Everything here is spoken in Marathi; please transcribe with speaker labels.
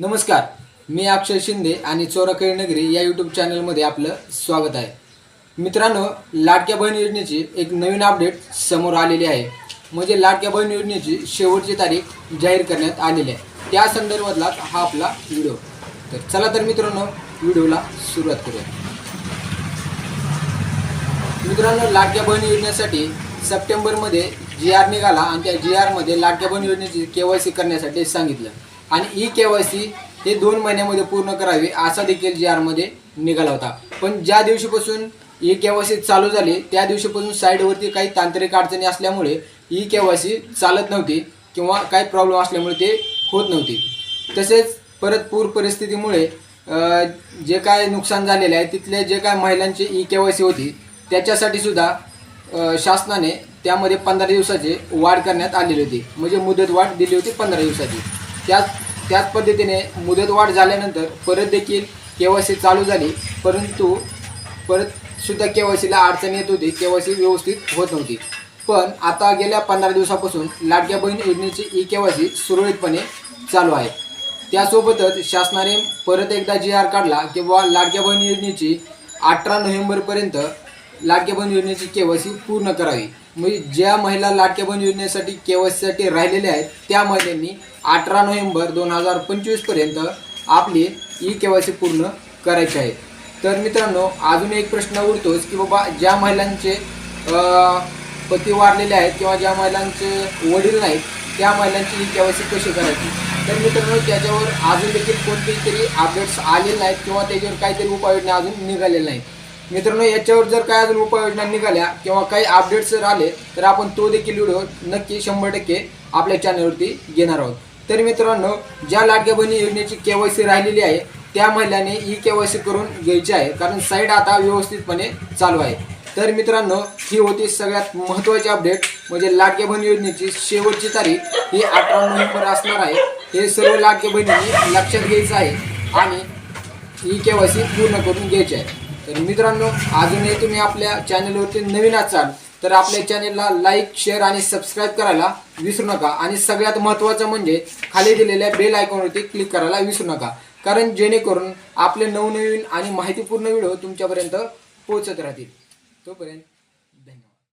Speaker 1: नमस्कार मी अक्षय शिंदे आणि चोराकळी नगरी या यूट्यूब चॅनलमध्ये आपलं स्वागत आहे. मित्रांनो लाडक्या बहीण योजनेची एक नवीन अपडेट समोर आलेली आहे. म्हणजे लाडक्या बहीण योजनेची शेवटची तारीख जाहीर करण्यात आलेली आहे. त्या संदर्भातला हा आपला व्हिडिओ तर चला तर मित्रांनो व्हिडिओला सुरुवात करूया. मित्रांनो लाडक्या बहीण योजनेसाठी सप्टेंबरमध्ये जी आर निघाला आणि त्या जी आरमध्ये लाडक्या बहीण योजनेची के वाय सी करण्यासाठी सांगितलं. आणि ई के वाय सी हे दोन महिन्यामध्ये पूर्ण करावे असा देखील जी आरमध्ये निघाला होता. पण ज्या दिवशीपासून ई के वाय सी चालू झाली त्या दिवशीपासून साईडवरती काही तांत्रिक अडचणी असल्यामुळे ई के वाय सी चालत नव्हती किंवा काही प्रॉब्लेम असल्यामुळे ते होत नव्हती. तसेच परत पूर परिस्थितीमुळे जे काय नुकसान झालेले आहे तिथले जे काय महिलांची ई के वाय सी होती त्याच्यासाठी सुद्धा शासनाने त्यामध्ये पंधरा दिवसाची वाढ करण्यात आलेली होती. म्हणजे मुदत वाढ दिली होती पंधरा दिवसाची. त्याच त्याच पद्धतीने मुदतवाढ झाल्यानंतर परत देखील के वाय सी चालू झाली. परंतु परत सुद्धा के वाय सीला अडचण येत होती. के वाय सी व्यवस्थित होत नव्हती. पण आता गेल्या पंधरा दिवसापासून लाडक्या बहीण योजनेची ई के वाय सी सुरळीतपणे चालू आहे. त्यासोबतच शासनाने परत एकदा जी आर काढला किंवा लाडक्या बहीण योजनेची अठरा नोव्हेंबरपर्यंत लाडक्या योजनेची के वाय सी पूर्ण करावी. म्हणजे ज्या महिला लाटकेबंद योजनेसाठी के वाय सीसाठी राहिलेल्या आहेत त्या महिलांनी अठरा नोव्हेंबर दोन हजार पंचवीसपर्यंत आपली ई के वाय सी पूर्ण करायची आहे. तर मित्रांनो अजून एक प्रश्न उरतोच की बाबा ज्या महिलांचे पती वाढलेले आहेत किंवा ज्या महिलांचे वडील नाहीत त्या महिलांची ई केवायसी कशी करायची? तर मित्रांनो त्याच्यावर अजून देखील कोणतेही तरी अपडेट्स आलेले नाहीत किंवा त्याच्यावर काहीतरी उपाययोजना अजून निघालेल्या नाहीत. मित्रांनो याच्यावर जर काय अजून उपाययोजना निघाल्या किंवा काही अपडेट्स जर आले तर आपण तो देखील व्हिडिओ नक्की शंभर टक्के आपल्या चॅनलवरती घेणार आहोत. तर मित्रांनो ज्या लाडक्या बहिणी योजनेची के वाय सी राहिलेली आहे त्या महिलांनी ई के वाय सी करून घ्यायची आहे कारण साईड आता व्यवस्थितपणे चालू आहे. तर मित्रांनो ही होती सगळ्यात महत्त्वाची अपडेट म्हणजे लाडक्या बहीण योजनेची शेवटची तारीख ही अठरा नोव्हेंबर असणार आहे. हे सर्व लाडक्या बहिणींनी लक्षात घ्यायचं आहे आणि ई के वाय सी पूर्ण करून घ्यायची आहे. तर मित्रांनो अजूनही तुम्ही आपल्या चॅनलवरती नवीन असाल तर आपल्या चॅनलला लाईक शेअर आणि सबस्क्राईब करायला विसरू नका. आणि सगळ्यात महत्त्वाचं म्हणजे खाली दिलेल्या बेल आयकॉनवरती क्लिक करायला विसरू नका. कारण जेणेकरून आपले नवनवीन आणि माहितीपूर्ण व्हिडिओ तुमच्यापर्यंत पोहोचत राहतील. तोपर्यंत